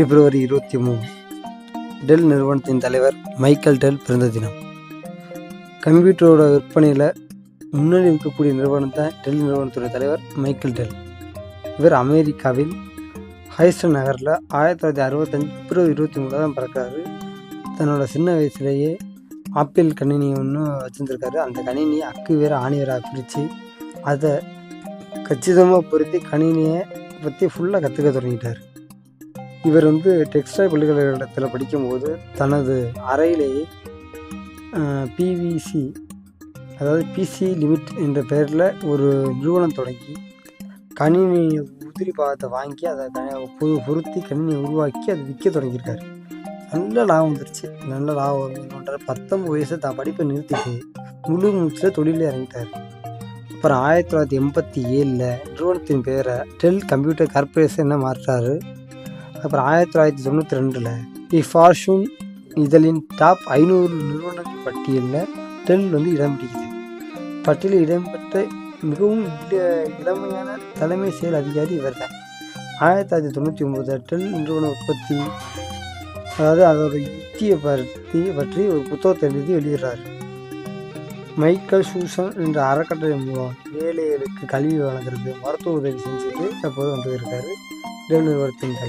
பிப்ரவரி இருபத்தி மூணு. டெல் நிறுவனத்தின் தலைவர் மைக்கேல் டெல் பிறந்த தினம். கம்ப்யூட்டரோட விற்பனையில் முன்னணி இருக்கக்கூடிய நிறுவனம் தான் டெல் நிறுவனத்துடைய தலைவர் மைக்கேல் டெல். இவர் அமெரிக்காவில் ஹைஸ்டன் நகரில் ஆயிரத்தி தொள்ளாயிரத்தி அறுபத்தஞ்சு பிப்ரவரி இருபத்தி மூணில் தான் பிறக்கிறாரு. தன்னோட சின்ன வயசுலேயே ஆப்பிள் கணினி ஒன்று வச்சுருந்துருக்காரு. அந்த கணினியை அக்கு வேறு ஆணி வேறாக பிரித்து அதை கச்சிதமாக பொருத்தி கணினியை பற்றி ஃபுல்லாக கற்றுக்க தொடங்கிட்டார். இவர் வந்து டெக்ஸ்டைல் பல்கலைக்கழகத்தில் படிக்கும்போது தனது அறையிலேயே பிவிசி அதாவது பிசி லிமிட் என்ற பெயரில் ஒரு நிறுவனம் தொடங்கி கணினி உதிரி பாகத்தை வாங்கி அதை க- பொருத்தி கணினியை உருவாக்கி அதை விற்க தொடங்கியிருக்காரு. நல்ல லாபம் வந்துருச்சு. நல்ல லாபம் வேணுன்ற பத்தொம்பது வயசு தான் படிப்பை நிறுத்திட்டு முழு மூச்சில் தொழிலில் இறங்கிட்டார். அப்புறம் ஆயிரத்தி தொள்ளாயிரத்தி எண்பத்தி ஏழில் நிறுவனத்தின் பேரை டெல் கம்ப்யூட்டர் கார்ப்பரேஷன் மாற்றாரு அப்புறம் ஆயிரத்தி தொள்ளாயிரத்தி தொண்ணூற்றி ரெண்டில் தி ஃபார்ச்சூன் இதழின் டாப் ஐநூறு நிறுவனங்கள் பட்டியலில் டெல் வந்து இடம் பிடிக்குது. பட்டியலில் இடம்பெற்ற மிகவும் இளமையான தலைமை செயல் அதிகாரி இவர் தான் ஆயிரத்தி தொள்ளாயிரத்தி தொண்ணூற்றி ஒம்பது டெல் நிறுவன உற்பத்தி அதாவது அதோட யுக்தியை பற்றி பற்றி ஒரு புத்தகத்தை எழுதி வெளியிடுறாரு மைக்கேல் சூசன் என்ற அறக்கட்டளை மூலம் ஏழைகளுக்கு கல்வி வழங்குறது மருத்துவ உதவி செஞ்சுட்டு தற்போது வந்து இருக்காரு. டெல் நிறுவனத்தின் தலைவர்.